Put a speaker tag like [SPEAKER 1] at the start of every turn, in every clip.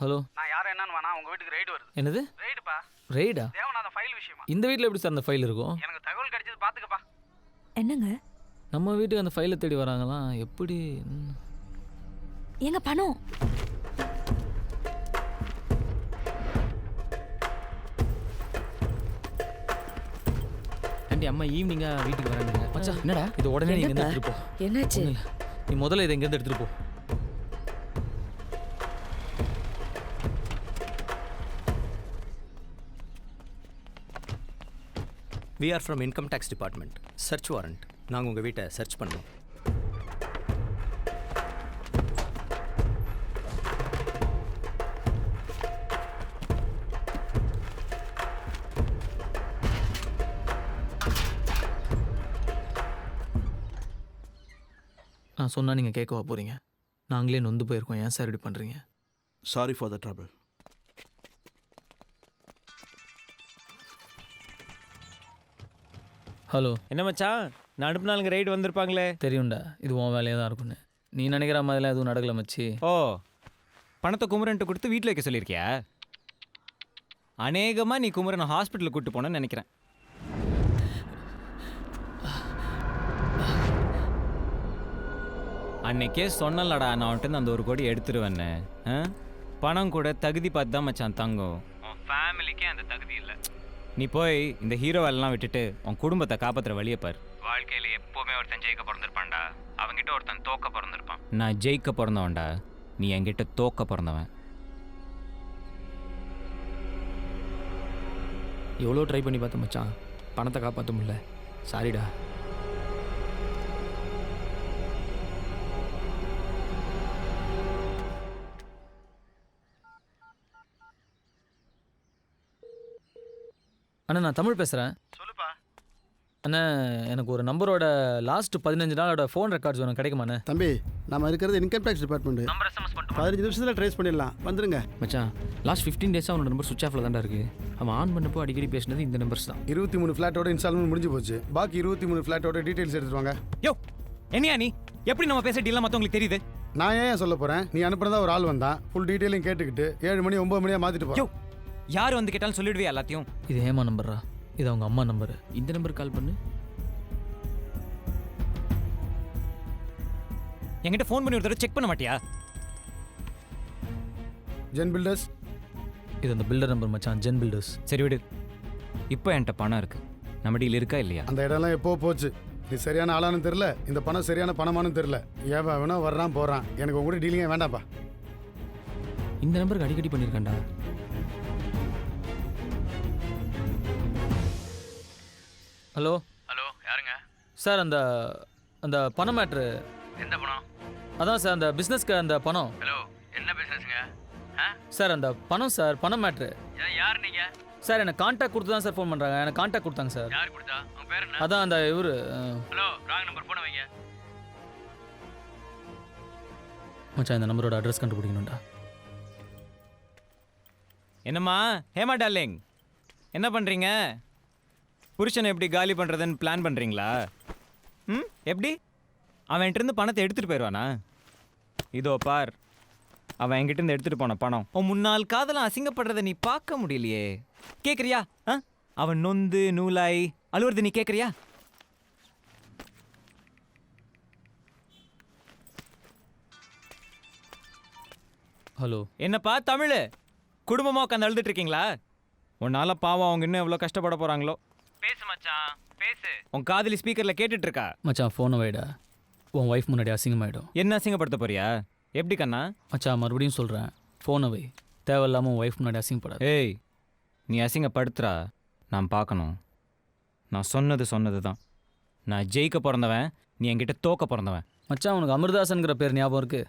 [SPEAKER 1] Hello
[SPEAKER 2] நான் யாரும் என்னன்னு வேணா உங்க வீட்டுக்கு ரைடு வருது.
[SPEAKER 1] என்னது?
[SPEAKER 2] ரைடுப்பா
[SPEAKER 1] ரெய்டா
[SPEAKER 2] தேவநாதன் ஃபைல் விஷயமா?
[SPEAKER 1] இந்த வீட்டில் எப்படி சார் அந்த ஃபைல் இருக்கும்?
[SPEAKER 2] எனக்கு தகவல் கிடைச்சது பாத்துக்கப்பா.
[SPEAKER 3] என்னங்க?
[SPEAKER 1] நம்ம வீட்டுக்கு அந்த ஃபைலை தேடி வராங்களாம் எப்படி.
[SPEAKER 3] எங்க பணம்.
[SPEAKER 4] ஆண்டி அம்மா ஈவினிங்கா வீட்டுக்கு வராங்க.
[SPEAKER 1] மச்சான்
[SPEAKER 4] என்னடா?
[SPEAKER 1] இது உடனே நீங்க
[SPEAKER 3] என்னப்பா?
[SPEAKER 1] எடுத்துட்டு போ.
[SPEAKER 3] என்னாச்சு.
[SPEAKER 1] நீ முதல்ல இதை இங்கேருந்து எடுத்துட்டு போ.
[SPEAKER 5] We are from income tax department search warrant நாங்கள் உங்கள் வீட்டை சர்ச் பண்ணோம்.
[SPEAKER 1] நான் சொன்னா நீங்க கேட்கவா போறீங்க? நாங்களே நொந்து போயிருக்கோம். ஏன் சார் இப்படி பண்றீங்க?
[SPEAKER 6] Sorry for the trouble.
[SPEAKER 1] Hello.
[SPEAKER 4] என்ன மச்சான் நான் அனுப்புனாலுங்க ரைடு வந்திருப்பாங்களே.
[SPEAKER 1] தெரியும்டா. இது உன் வேலையாக தான் இருக்கும்னு. நீ நினைக்கிற மாதிரிலாம் எதுவும் நடக்கல மச்சி.
[SPEAKER 4] ஓ பணத்தை குமரன்ட்டு கொடுத்து வீட்டில் வைக்க சொல்லியிருக்கியா? அநேகமாக நீ குமரனை ஹாஸ்பிட்டலுக்கு கூட்டு போனேன்னு நினைக்கிறேன். அன்னைக்கே சொன்னலடா நான் வந்துட்டு அந்த ஒரு கோடி எடுத்துருவேன்னு. ஆ? பணம் கூட தகுதி பார்த்து தான் மச்சான் தங்கும். உன் ஃபேமிலிக்கே அந்த தகுதி இல்லை. நீ போய் இந்த ஹீரோவெல்லாம் விட்டுட்டு உன் குடும்பத்தை காப்பாற்றுற வழியை பார். வாழ்க்கையில் எப்போவுமே ஒருத்தன் ஜெயிக்க பிறந்திருப்பான்டா. அவன்கிட்ட ஒருத்தன் தோக்க பிறந்திருப்பான். நான் ஜெயிக்க பிறந்தவன்டா. நீ என்கிட்ட தோக்க பிறந்தவன்.
[SPEAKER 7] எவ்வளோ ட்ரை பண்ணி பார்த்தேன் மச்சான்? பணத்தை காப்பாற்ற முடியல. சாரிடா
[SPEAKER 1] அண்ணா நான் தமிழ் பேசுகிறேன்
[SPEAKER 2] சொல்லுப்பா.
[SPEAKER 1] அண்ணா எனக்கு ஒரு நம்பரோட லாஸ்ட் பதினஞ்சு நாளோட ஃபோன் ரெக்கார்ட்ஸ் வேணும். கிடைக்குமாண்ணே
[SPEAKER 6] தம்பி நம்ம இருக்கிறது income tax department
[SPEAKER 2] number SMS பண்ணிட்டு
[SPEAKER 6] பதினஞ்சு நிமிஷத்தில் ட்ரேஸ் பண்ணிடலாம். வந்துருங்க.
[SPEAKER 7] மச்சான் லாஸ்ட் ஃபிஃப்டீன் டேஸாக அவனோட நம்பர் சுவிச் ஆஃபில் தான்டா இருக்குது அவன் ஆன் பண்ணப்போ அடிக்கடி பேசினது இந்த நம்பர்ஸ் தான்.
[SPEAKER 6] இருபத்தி மூணு ஃப்ளாட்டோட இன்ஸ்டால்மெண்ட் முடிஞ்சு போச்சு. பாக்கி இருபத்தி மூணு ஃப்ளாட்டோட டீடைல்ஸ் எடுத்துட்டு வாங்க.
[SPEAKER 4] யோ என்னையா நீ? எப்படி நம்ம பேச டீலாம் மற்றவங்களுக்கு தெரியுது?
[SPEAKER 6] நான் ஏன் சொல்ல போகிறேன் நீ அனுப்புனதா ஒரு ஆள் வந்தான். ஃபுல் டீட்டெயிலையும் கேட்டுக்கிட்டு ஏழு மணி ஒம்பது மணியாக மாற்றிட்டு போ.
[SPEAKER 4] யார் வந்து கேட்டாலும் சொல்லிடுவியா எல்லாத்தையும்?
[SPEAKER 1] இது ஏமா நம்பரா இது அவங்க அம்மா நம்பரு.
[SPEAKER 7] இந்த நம்பருக்கு கால் பண்ணு.
[SPEAKER 4] என்கிட்ட ஃபோன் பண்ணி ஒரு தடவை செக் பண்ண மாட்டியா?
[SPEAKER 6] ஜென் பில்டர்ஸ்
[SPEAKER 1] இது அந்த பில்டர் நம்பர் மச்சான் ஜென் பில்டர்ஸ்
[SPEAKER 4] சரி விடு. இப்போ என்கிட்ட பணம் இருக்கு. நம்ம டீல் இருக்கா இல்லையா?
[SPEAKER 6] அந்த இடம்லாம் எப்போ போச்சு? நீ சரியான ஆளானு தெரில இந்த பணம் சரியான பணமானு தெரில ஏன் வேணா வர்றான் போகிறான் எனக்கு உங்க கூட டீலிங்கே வேண்டாம்ப்பா.
[SPEAKER 7] இந்த நம்பருக்கு அடிக்கடி பண்ணியிருக்கான்டா
[SPEAKER 1] ஹலோ?
[SPEAKER 2] ஹலோ யாருங்க?
[SPEAKER 1] சார் அந்த அந்த பணம் மேட்ரு
[SPEAKER 2] எந்த பணம்?
[SPEAKER 1] அதான் சார் அந்த பிஸ்னஸ்க்கு அந்த பணம்.
[SPEAKER 2] ஹலோ என்ன பிசினஸ்ங்க
[SPEAKER 1] சார் அந்த பணம் சார் பணம் மேட்ரு
[SPEAKER 2] யார் நீங்க?
[SPEAKER 1] சார் எனக்கு கான்டாக்ட் கொடுத்து தான் சார் ஃபோன் பண்ணுறாங்க எனக்கு கான்டாக்ட் கொடுத்தாங்க சார்.
[SPEAKER 2] யார் கொடுத்தா? உங்க பேர் என்ன?
[SPEAKER 1] அதான் அந்த இவர்
[SPEAKER 2] ஹலோ ராங் நம்பர் போன வைங்க.
[SPEAKER 1] மச்சான் இந்த நம்பரோட அட்ரஸ் கண்டுபிடிக்கணும்டா.
[SPEAKER 4] என்னம்மா? ஹேமா டார்லிங் என்ன பண்ணுறீங்க புருஷனை எப்படி காலி பண்ணுறதுன்னு பிளான் பண்ணுறீங்களா ம்? எப்படி? அவன் என்கிட்டருந்து பணத்தை எடுத்துகிட்டு போயிடுவானா இதோ பார். அவன் என்கிட்ட இருந்து எடுத்துகிட்டு போன பணம். உன் முன்னாள் காதலாம் அசிங்கப்படுறதை நீ பார்க்க முடியலையே. கேட்குறியா ஆ? அவன் நொந்து நூலாய். அழுவுறது நீ கேட்குறியா
[SPEAKER 1] ஹலோ.
[SPEAKER 4] என்னப்பா தமிழ்? குடும்பமாக உட்காந்து அழுதுட்டு இருக்கீங்களா? உன்னால பாவம் அவங்க இன்னும் எவ்வளோ கஷ்டப்பட போகிறாங்களோ பேசு மச்சான் பேசு. உன் காதலி ஸ்பீக்கரில் கேட்டுட்டு இருக்கா
[SPEAKER 1] மச்சான் ஃபோனை வைடா. உன் ஒய்ஃப் முன்னாடி அசிங்கமாயிடும்.
[SPEAKER 4] என்ன அசிங்கப்படுத்த போறியா? எப்படி கண்ணா?
[SPEAKER 1] மச்சான் மறுபடியும் சொல்கிறேன் ஃபோனை வை. தேவையில்லாமல் உன் ஒய்ஃப் முன்னாடி அசிங்கப்படாது.
[SPEAKER 4] ஏய் நீ அசிங்கப்படுத்துறா. நான் பார்க்கணும். நான் சொன்னது சொன்னது தான் நான் ஜெயிக்க பிறந்தவன் நீ என்கிட்ட தோக்க பிறந்தவன்.
[SPEAKER 1] மச்சான் உனக்கு அமிர்தாசன்கிற பேர் ஞாபகம் இருக்கு.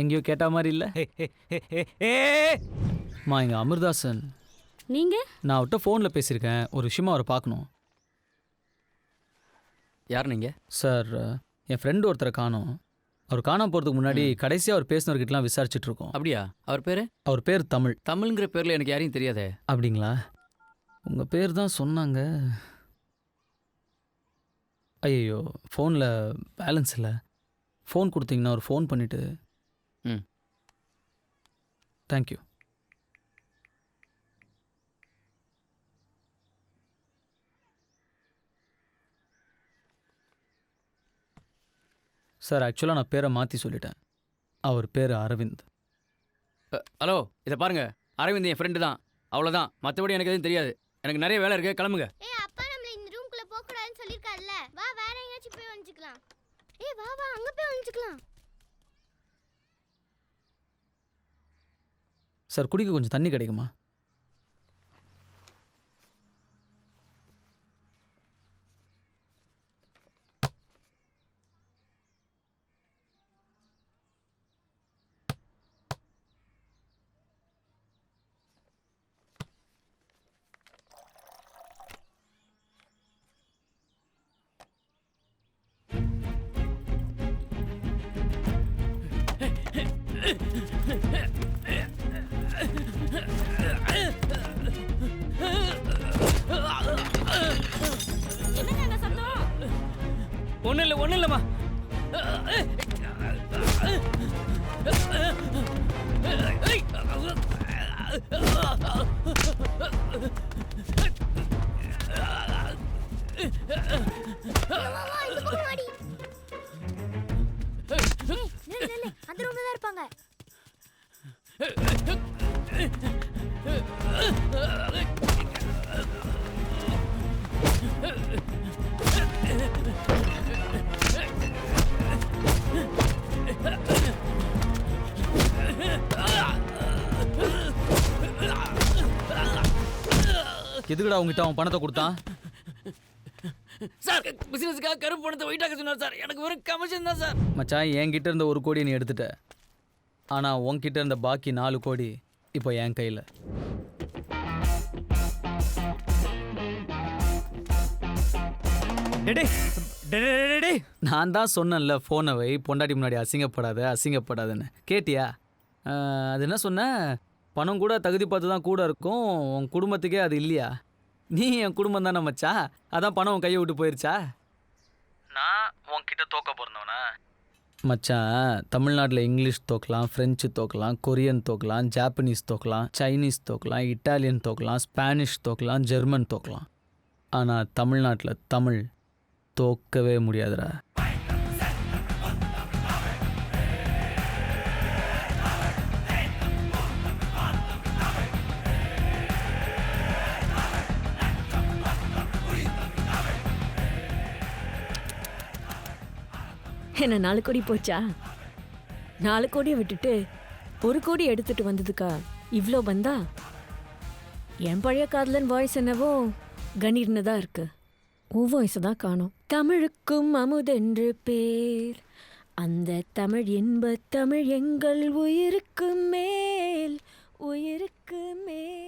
[SPEAKER 1] எங்கேயோ கேட்ட மாதிரி இல்லை?
[SPEAKER 4] ஹே, ஹே, ஹே, ஹே, ஏ
[SPEAKER 1] மா இங்கே அமிர்தாசன்.
[SPEAKER 3] நீங்க?
[SPEAKER 1] நான் அவர்கிட்ட ஃபோனில் பேசியிருக்கேன். ஒரு விஷயமா அவரை பார்க்கணும்.
[SPEAKER 7] யார் நீங்கள்
[SPEAKER 1] சார் என் ஃப்ரெண்டு ஒருத்தரை காணோம். அவர் காணாம போகிறதுக்கு முன்னாடி கடைசியாக அவர் பேசினவர்கிட்டலாம் விசாரிச்சுட்டு இருக்கோம்
[SPEAKER 7] அப்படியா? அவர் பேர்?
[SPEAKER 1] அவர் பேர் தமிழ்.
[SPEAKER 7] தமிழ்ங்கிற பேரில் எனக்கு யாரையும் தெரியாதே.
[SPEAKER 1] அப்படிங்களா? உங்கள் பேர் தான் சொன்னாங்க. ஐயோ ஃபோனில் பேலன்ஸ் இல்லை. ஃபோன் கொடுத்தீங்கன்னா ஒரு ஃபோன் பண்ணிவிட்டு
[SPEAKER 7] ம்.
[SPEAKER 1] தேங்க்யூ சார் ஆக்சுவலாக நான் பேரை மாற்றி சொல்லிட்டேன். அவர் பேர் அரவிந்த்.
[SPEAKER 8] ஹலோ இதை பாருங்க. அரவிந்த் என் ஃப்ரெண்டு தான். அவ்வளோதான் மற்றபடி எனக்கு எதுவும் தெரியாது. எனக்கு நிறைய வேலை இருக்கு. கிளம்புங்க.
[SPEAKER 9] ஏய் அப்பா நம்மள இந்த ரூம்குள்ள போக கூடாதுன்னு வா வேற எங்கேயாச்சும் போய் ஒளிஞ்சுக்கலாம். ஏய் வா வா அங்க போய் ஒளிஞ்சுக்கலாம்.
[SPEAKER 1] சார் குடிக்க கொஞ்சம் தண்ணி கிடைக்குமா?
[SPEAKER 8] ஒன்றும் இல்லை ஒன்றும் இல்லைம்மா.
[SPEAKER 1] எதுக்குடா உங்ககிட்ட அவன் பணத்தை கொடுத்தான்?
[SPEAKER 8] சார் பிசினஸ்க்காக கருப்பு பணத்தை ஒயிட்டாக்க சொன்னார் சார். எனக்கு வெறும் கமிஷன் தான் சார்.
[SPEAKER 1] மச்சான் என்கிட்ட இருந்த ஒரு கோடி நீ எடுத்துட்ட. ஆனால் உன்கிட்ட இருந்த பாக்கி நாலு கோடி இப்போ என் கையில்.
[SPEAKER 4] டேடே டேடே
[SPEAKER 1] நான் தான் சொன்னேன்ல ஃபோனை வை. பொண்டாட்டி முன்னாடி அசிங்கப்படாத அசிங்கப்படாதன்னு. கேட்டியா? அது என்ன சொன்ன? பணம் கூட தகுதி பார்த்து தான் கூட இருக்கும். உன் குடும்பத்துக்கே அது இல்லையா? நீ என் குடும்பம் தானே மச்சா அதான் பணம் உன் கையை விட்டு போயிருச்சா? நான் உன்கிட்ட தோக்க பிறந்தவனா மச்சான் தமிழ்நாட்டில் இங்கிலீஷ் தோக்கலாம் ஃப்ரெஞ்சு தோக்கலாம் கொரியன் தோக்கலாம் ஜாப்பனீஸ் தோக்கலாம் சைனீஸ் தோக்கலாம் இட்டாலியன் தோக்கலாம் ஸ்பானிஷ் தோக்கலாம் ஜெர்மன் தோக்கலாம். ஆனால் தமிழ்நாட்டில் தமிழ் தோக்கவே முடியாதுடா.
[SPEAKER 3] என்ன நாலு கோடி போச்சா? நாலு கோடியை விட்டுட்டு ஒரு கோடி எடுத்துட்டு வந்ததுக்கா இவ்வளோ பந்தா என் பழைய காதலன் வாய்ஸ் என்னவோ கணீர்னு தான் இருக்கு. உன் வாய்ஸை தான் காணும். தமிழுக்கும் அமுதென்று பேர். அந்த தமிழ் இன்ப தமிழ் எங்கள் உயிருக்கு மேல். உயிருக்கு மேல்.